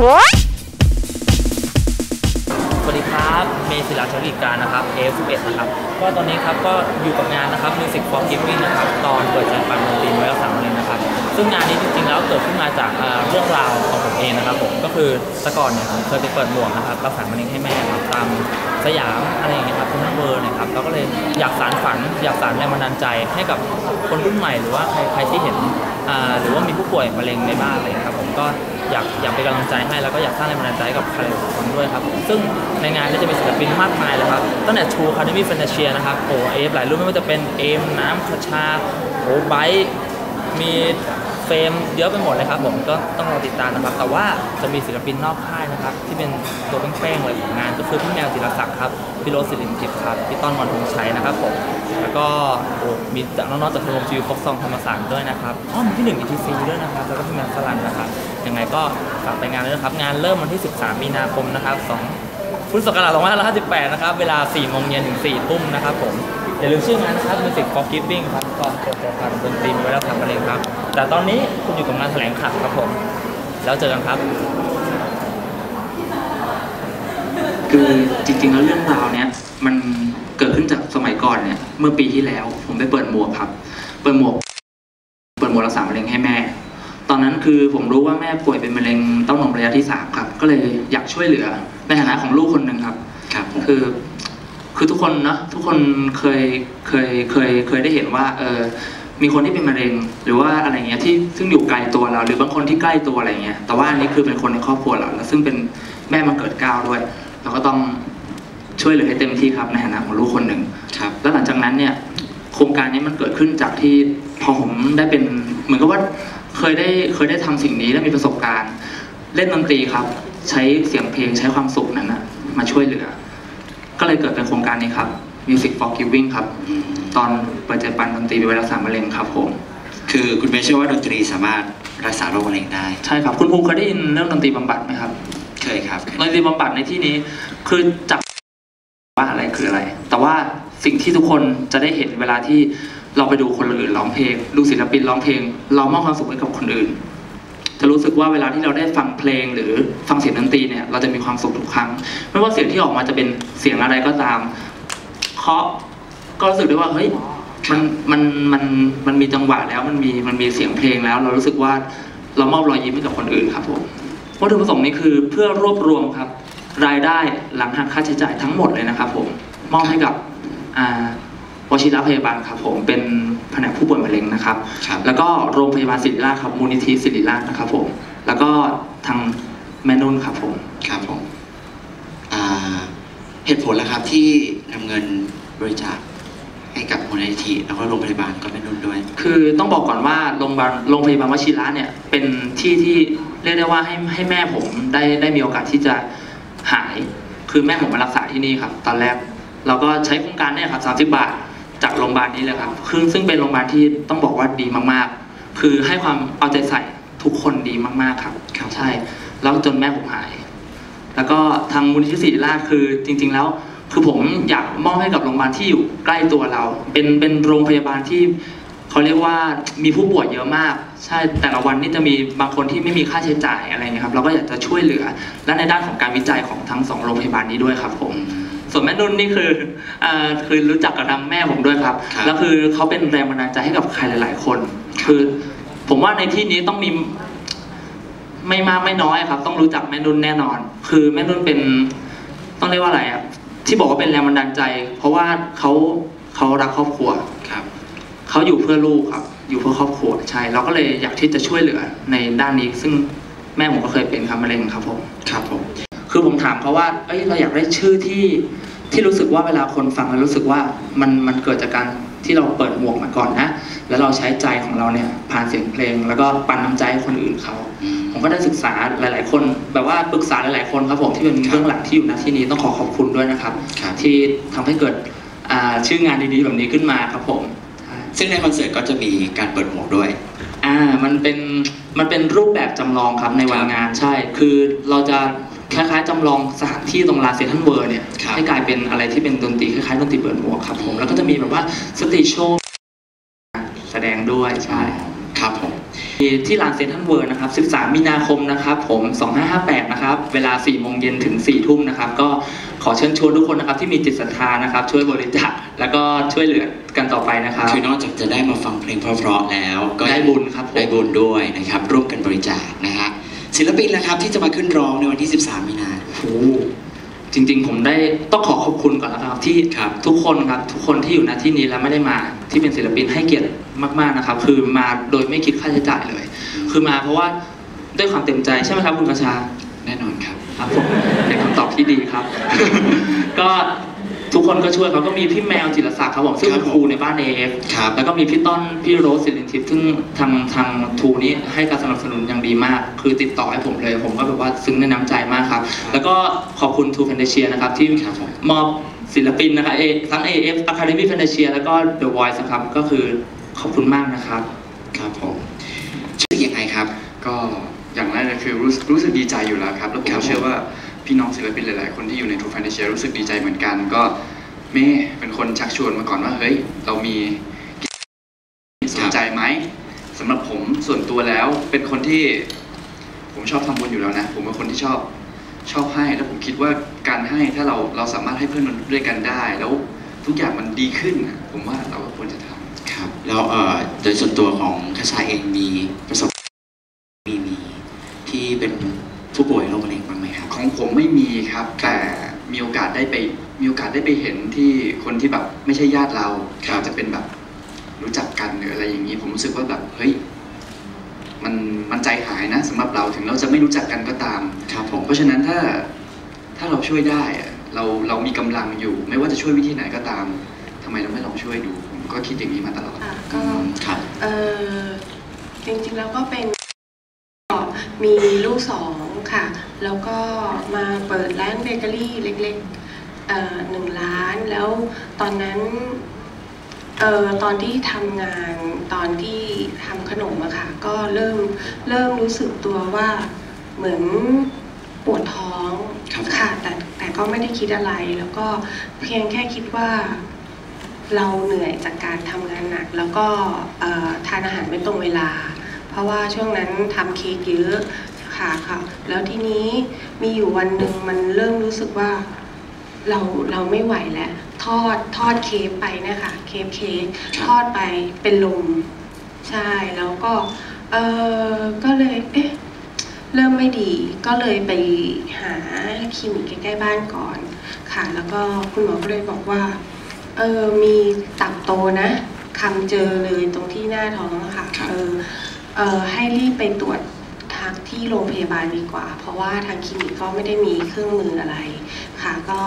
สวัสดีครับ เมศิลาชลิการนะครับ A11 นะครับ ก็ตอนนี้ครับก็อยู่กับงานนะครับ Music for Giving นะครับ ตอนเปิดใจปันดนตรีไว้แล้วสามเลยนะครับ ซึ่งงานนี้จริงๆแล้วเกิดขึ้นมาจากเรื่องราวของผมเองนะครับผมก็คือแต่ก่อนเนี่ยผมเคยไปเปิดหมวกนะครับรักษามะเร็งให้แม่ครับตามสยามอะไรอย่างเงี้ยครับคุณนักเบอร์นะครับเราก็เลยอยากสารฝันอยากสารแรงบันดาลใจให้กับคนรุ่นใหม่หรือว่าใครใครที่เห็นหรือว่ามีผู้ป่วยมะเร็งในบ้านอะไรครับผมก็ อยากอยากเป็นกำลังใจให้แล้วก็อยากสร้างแรงบันดาลใจกับใครหลายคนด้วยครับ ซึ่งในงานก็จะมีศิลปินมากมายเลยครับตั้งแต่ชูคาร์ดิมีเฟนเชียนะครับโอ้เอฟหลายรุ่นไม่ว่าจะเป็นเอมน้ำคชาโอ้ไบร์มีเฟรมเยอะไปหมดเลยครับผมก็ต้องรอติดตามนะครับ แต่ว่าจะมีศิลปินนอกค่าย ครับที่เป็นตัวเป้งๆเลยของงานก็คือพี่แมวศิลศักดิ์ครับพี่โรสศิรินทิพย์ครับพี่ต้อนมอนทงชัยนะครับผมแล้วก็โอ้มีจากน้องๆจากชมรมชีวิตฟกซองธรรมศาสตร์ด้วยนะครับอ๋อมีพี่หนึ่ง ETC ด้วยนะครับแล้วก็พี่แมวสลันนะครับยังไงก็ฝากไปงานด้วยนะครับงานเริ่มวันที่ 13 มีนาคมนะครับ2พุทธศักราช2558 นะครับเวลา 4 โมงเย็นถึง 4 ทุ่มนะครับผมอย่าลืมชื่องานนะครับ Music for Giving ครับก็เปิดตัวกันดนตรีมีไว้แล้วทำกันเองครับ แต่ตอนนี้คุณอยู่กับงานแถลงข่าวครับผม แล้วเจอกันครับ คือจริงๆแล้วเรื่องราวเนี้ยมันเกิดขึ้นจากสมัยก่อนเนี่ยเมื่อปีที่แล้ว ผมไปเปิดหมวกครับ เปิดหมวก เปิดหมวกรักษามะเร็งให้แม่ ตอนนั้นคือผมรู้ว่าแม่ป่วยเป็นมะเร็งเต้านมระยะที่สามครับ ก็เลยอยากช่วยเหลือในฐานะของลูกคนหนึ่งครับ ครับผมคือ คือทุกคนเนาะทุกคนเคยเคยเคยเคยได้เห็นว่า เออมีคนที่เป็นมะเร็ง หรือว่าอะไรเงี้ยที่ซึ่งอยู่ไกลตัวเรา หรือบางคนที่ใกล้ตัวอะไรเงี้ยแต่ว่าอันนี้คือเป็นคนในครอบครัวเราแล้วซึ่งเป็นแม่มาเกิดเกล้าวด้วย เราก็ต้องช่วยเหลือให้เต็มที่ครับในฐานะของลูกคนหนึ่งครับ แล้วหลังจากนั้นเนี่ยโครงการนี้มันเกิดขึ้นจากที่พอผมได้เป็นเหมือนกับว่าเคยได้เคยได้ทำสิ่งนี้และมีประสบการณ์ เล่นดนตรีครับ ใช้เสียงเพลงใช้ความสุขนั้นนะมาช่วยเหลือ ก็เลยเกิดเป็นโครงการนี้ครับ Music for Giving ครับอืมตอนเปิดใจปันดนตรีไว้รักษามะเร็งครับผมคือคุณเมย์เชื่อว่าดนตรีสามารถรักษาโรคมะเร็งได้ ใช่ครับ คุณภูมิเคยได้ยินเรื่องดนตรีบำบัดไหมครับเครับดนรีบำบัดในที่นี้คือจับว่าอะไรคืออะไร แต่ว่าสิ่งที่ทุกคนจะได้เห็นเวลาที่เราไปดูคนอื่นร้องเพลง ดูศิลปินร้องเพลง เรามอบความสุขให้กับคนอื่น จะรู้สึกว่าเวลาที่เราได้ฟังเพลงหรือฟังเสียงดนตรีเนี่ย เราจะมีความสุขทุกครั้ง ไม่ว่าเสียงที่ออกมาจะเป็นเสียงอะไรก็ตาม เคาะก็รู้สึกได้ว่าเฮ้ยมันมันมันมันมีจังหวะแล้วมันมีมันมีเสียงเพลงแล้ว เรารู้สึกว่าเรามอบรอยยิ้มให้กับคนอื่นครับผม วัตถุประสงค์นี้คือเพื่อรวบรวมครับรายได้หลังหักค่าใช้จ่ายทั้งหมดเลยนะครับผมมอบให้กับอ่าวชิระพยาบาลครับผมเป็นแผนกผู้ป่วยมะเร็งนะครับครับ แล้วก็โรงพยาบาลศิริราชครับมูลนิธิศิริราชนะครับผมแล้วก็ทางแม่นุ่นครับผมครับผมอ่าเหตุผลแล้วครับที่นำเงินบริจาค ให้กับมูลนิธิแล้วก็โรงพยาบาลก็ไม่นุ่นด้วย คือต้องบอกก่อนว่าโรงพยาบาลโรงพยาบาลวชิระเนี่ยเป็นที่ที่เรียกได้ว่าให้ให้แม่ผมได้ได้มีโอกาสที่จะหาย คือแม่ผมมารักษาที่นี่ครับ ตอนแรกเราก็ใช้โครงการเนี่ยครับสามสิบาทจากโรงพยาบาลนี้เลยครับคือซึ่งเป็นโรงพยาบาลที่ต้องบอกว่าดีมากๆ คือให้ความเอาใจใส่ทุกคนดีมากๆครับครับใช่แล้วจนแม่ผมหาย แล้วก็ทางมูลนิธิศิริราชคือจริง ๆ แล้ว คือผมอยากมอบให้กับโรงพยาบาลที่อยู่ใกล้ตัวเรา เป็นเป็นโรงพยาบาลที่เขาเรียกว่ามีผู้ป่วยเยอะมาก ใช่แต่ละวันนี่จะมีบางคนที่ไม่มีค่าใช้จ่ายอะไรเงี้ยครับเราก็อยากจะช่วยเหลือ และในด้านของการวิจัยของทั้งสองโรงพยาบาลนี้ด้วยครับผมส่วนแม่นุ่นนี่คืออ่าคือรู้จักกับทางแม่ผมด้วยครับครับ แล้วคือเขาเป็นแรงบันดาลใจให้กับใครหลาย ๆ คน คือผมว่าในที่นี้ต้องมีไม่มากไม่น้อยครับ ต้องรู้จักแม่นุ่นแน่นอน คือแม่นุ่นเป็นต้องเรียกว่าอะไรอะ ที่บอกว่าเป็นแรงบันดาลใจ เพราะว่าเขาเขารักครอบครัวครับเขาอยู่เพื่อลูกครับ อยู่เพื่อครอบครัวใช่เราก็เลยอยากที่จะช่วยเหลือในด้านนี้ ซึ่งแม่ผมก็เคยเป็นครับมะเร็งครับผมครับผมคือผมถามเขาว่าเอ้ยเราอยากได้ชื่อที่ที่รู้สึกว่าเวลาคนฟังแล้วรู้สึกว่ามันมันเกิดจากการที่เราเปิดหมวกมาก่อนนะ แล้วเราใช้ใจของเราเนี่ยผ่านเสียงเพลง แล้วก็ปันน้ำใจให้คนอื่นเขาอืม ผมก็ได้ศึกษาหลาย ๆ คน แบบว่าปรึกษาหลาย ๆ คนครับผมที่เป็นครับเบื้องหลังที่อยู่ณที่นี้ต้องขอขอบคุณด้วยนะครับ ครับ ที่ทำให้เกิดอ่าชื่องานดี ๆ แบบนี้ขึ้นมาครับผม ซึ่งในคอนเสิร์ตก็จะมีการเปิดหมวกด้วย อ่ามันเป็นมันเป็นรูปแบบจำลองครับในวันครับงานใช่ คือเราจะคล้ายๆจำลองสถานที่ตรงลานเซนทรัลเวิร์เนี่ยครับ ให้กลายเป็นอะไรที่เป็นดนตรีคล้ายๆดนตรีเปิดหมวกครับผมแล้วก็จะมีแบบว่าสตรีทโชว์แสดงด้วยใช่ ครับผม ที่ลานเซ็นทรัลเวิร์นะครับ 13 มีนาคมนะครับ ผม 2558 นะครับ เวลา 4 โมงเย็นถึง 4 ทุ่มนะครับ ก็ขอเชิญชวนทุกคนนะครับที่มีจิตศรัทธานะครับ ช่วยบริจาคแล้วก็ช่วยเหลือกันต่อไปนะครับ คือนอกจากจะได้มาฟังเพลงเพราะๆแล้ว ก็ได้บุญครับผมได้บุญด้วยนะครับ ร่วมกันบริจาคนะฮะศิลปินละครับที่จะมาขึ้นร้องในวันที่ 13 มีนาโอ้โห จริง ๆ ผมได้ต้องขอขอบคุณก่อนนะครับที่ครับทุกคนครับทุกคนที่อยู่ณที่นี้และไม่ได้มาที่เป็นศิลปินให้เกียรติมากๆนะครับ คือมาโดยไม่คิดค่าใช้จ่ายเลย คือมาเพราะว่าด้วยความเต็มใจใช่ไหมครับคุณกระชาแน่นอนครับครับผมเป็นคำตอบที่ดีครับ ก็ ทุกคนก็ช่วยเขาก็มีพี่แมวจิรศักดิ์ครับผมซึ่งครัเป็บนครูในบ้านเอฟครับแล้วก็มีพี่ต้นพี่โรสศิรินทิพย์ซึ่งทางทางทูนี้ให้การสนับสนุนอย่างดีมาก คือติดต่อให้ผมเลย ผมก็แบบว่าซึ้งในน้ำใจมากครับ แล้วก็ขอบคุณทูแฟนเดเชียนะครับที่ครับผมมอบศิลปินนะครับเอทั้ง AF Academy f a n t a s i a แล้วก็ The Voice นะครับก็คือขอบคุณมากนะครับ ครับผมชื่อยังไงครับ ก็อย่างแรกเลยคือรู้สึกรู้สึกดีใจอยู่แล้วครับ แล้วผมครับก็เชื่อว่า พี่น้องศิลปินหลาย ๆ คนที่อยู่ในทูฟ a นเ a เชียรู้สึกดีใจเหมือนกัน ก็เม่เป็นคนชักชวนมาก่อนว่าเฮ้ยเรามีสนใจไหมสำหรับผมส่วนตัวแล้วเป็นคนที่ผมชอบทำบุญอยู่แล้วนะ ผมเป็นคนที่ชอบชอบให้แล้วผมคิดว่าการให้ถ้าเราเราสามารถให้เพื่อนมันด้วยกันได้ แล้วทุกอย่างมันดีขึ้น ผมว่าเราก็ควรจะทำครับแล้วเอ่อโดยส่วนตัวของคชาเองมีประสบมีมีที่เป็นผู้ป่วยโรคมะเร็งบ้าง ครับของผมไม่มีครับ แต่มีโอกาสได้ไปมีโอกาสได้ไปเห็นที่คนที่แบบไม่ใช่ญาติเราครับอาจจะเป็นแบบรู้จักกันหรืออะไรอย่างนี้ ผมรู้สึกว่าแบบเฮ้ยมันมันใจหายนะสำหรับเราถึงเราจะไม่รู้จักกันก็ตาม ครับผม เพราะฉะนั้นถ้าถ้าเราช่วยได้อะเราเรามีกำลังอยู่ ไม่ว่าจะช่วยวิธีไหนก็ตามทำไมเราไม่ลองช่วยดูผมก็คิดอย่างนี้มาตลอด ค่ะก็ครับ เออจริงๆแล้วก็เป็นมีลูกสองค่ะ แล้วก็มาเปิดร้านเบเกอรี่เล็กๆเอ่อหนึ่งร้าน แล้วตอนนั้นเอ่อตอนที่ทำงานตอนที่ทำขนมอะค่ะ ก็เริ่มเริ่มรู้สึกตัวว่าเหมือนปวดท้องครับค่ะแต่แต่ก็ไม่ได้คิดอะไร แล้วก็เพียงแค่คิดว่าเราเหนื่อยจากการทำงานหนัก แล้วก็เอ่อทานอาหารไม่ตรงเวลา เพราะว่าช่วงนั้นทำเค้กเยอะ ค่ะค่ะ แล้วทีนี้มีอยู่วันหนึ่งมันเริ่มรู้สึกว่าเราเราไม่ไหวแล้ว ทอดทอดเค้กไปเนะคะเค้กเค้กครับทอดไปเป็นลมใช่แล้วก็เออก็เลยเอ๊ะเริ่มไม่ดีก็เลยไปหาคลินิกใกล้ๆบ้านก่อนค่ะ แล้วก็คุณหมอก็เลยบอกว่าเออมีตับโตนะคำเจอเลยตรงที่หน้าท้องอะค่ะครับเออเออให้รีบไปตรวจ ทักที่โรงพยาบาลดีกว่า เพราะว่าทางคลินิกก็ไม่ได้มีเครื่องมืออะไรค่ะ ก็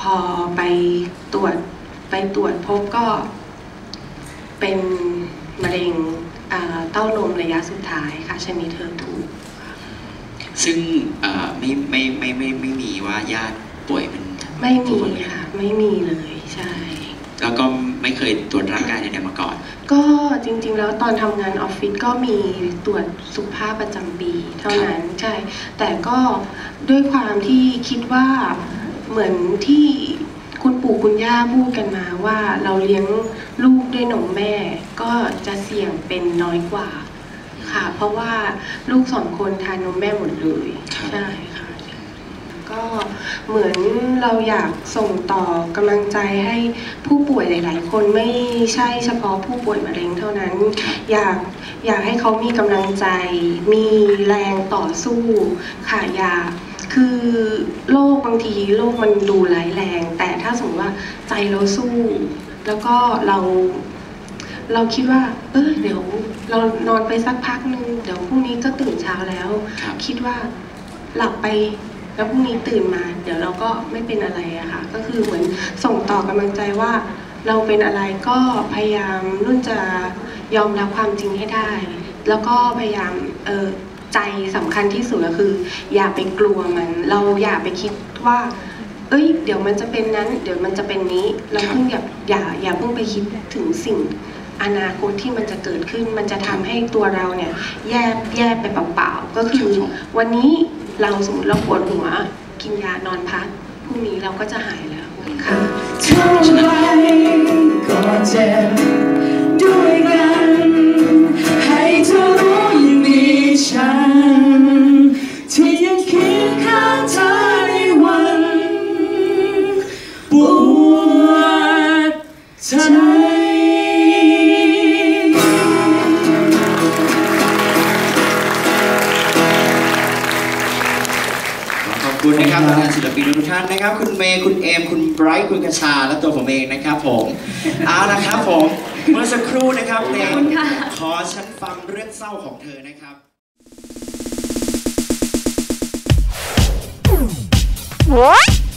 พอไปตรวจไปตรวจพบก็เป็นมะเร็งอ่าเต้านมระยะสุดท้ายค่ะชนิดเทอร์ทูซึ่งเอ่อไม่ไม่ไม่ไม่ไม่มีว่าญาติป่วยเป็นไม่มีผู้ป่วยค่ะ ไม่มีเลยใช่ แล้วก็ไม่เคยตรวจร่างกายใดๆมาก่อน ก็จริงๆ แล้วตอนทำงานออฟฟิศก็มีตรวจสุขภาพประจำปีเท่านั้นใช่ แต่ก็ด้วยความที่คิดว่าเหมือนที่คุณปู่คุณย่าพูดกันมาว่าเราเลี้ยงลูกด้วยนมแม่ ก็จะเสี่ยงเป็นน้อยกว่า ค่ะ เพราะว่าลูกสองคนทานนมแม่หมดเลย ครับ ใช่ค่ะ ก็เหมือนเราอยากส่งต่อกำลังใจให้ผู้ป่วยหลาย ๆ คนไม่ใช่เฉพาะผู้ป่วยมะเร็งเท่านั้นครับอยากอยากให้เขามีกำลังใจ มีแรงต่อสู้ค่ะอยากคือโรคบางทีโรคมันดูร้ายแรง แต่ถ้าสมมติว่าใจเราสู้ แล้วก็เราเราคิดว่า เออเดี๋ยวเรานอนไปสักพักหนึ่งเดี๋ยวพรุ่งนี้ก็ตื่นเช้าแล้วครับคิดว่าหลับไป แล้วพรุ่งนี้ตื่นมา เดี๋ยวเราก็ไม่เป็นอะไรอะค่ะ ก็คือเหมือนส่งต่อกำลังใจว่า เราเป็นอะไรก็พยายามนุ่นจะยอมรับความจริงให้ได้ แล้วก็พยายามเออใจสำคัญที่สุดก็คือ อย่าไปกลัวมัน เราอย่าไปคิดว่า เอ้ย เดี๋ยวมันจะเป็นนั้น เดี๋ยวมันจะเป็นนี้ เราเพิ่งอย่าอย่าอย่าเพิ่งไปคิดถึงสิ่งอนาคตที่มันจะเกิดขึ้นมันจะทำให้ตัวเราเนี่ยแย่แย่ไปเปล่าๆก็คือครับผมวันนี้ เราสมมติเราปวดหัว กินยานอนพักพรุ่งนี้เราก็จะหายแล้วค่ะ ศิลปินทุกท่านนะครับ คุณเมย์คุณเอมคุณไบรท์คุณกระชาและตัวผมเองนะครับผมเอาละครับผมเมื่อสักครู่นะครับเพลงขอฉันฟังเรื่องเศร้าของเธอนะครับ What?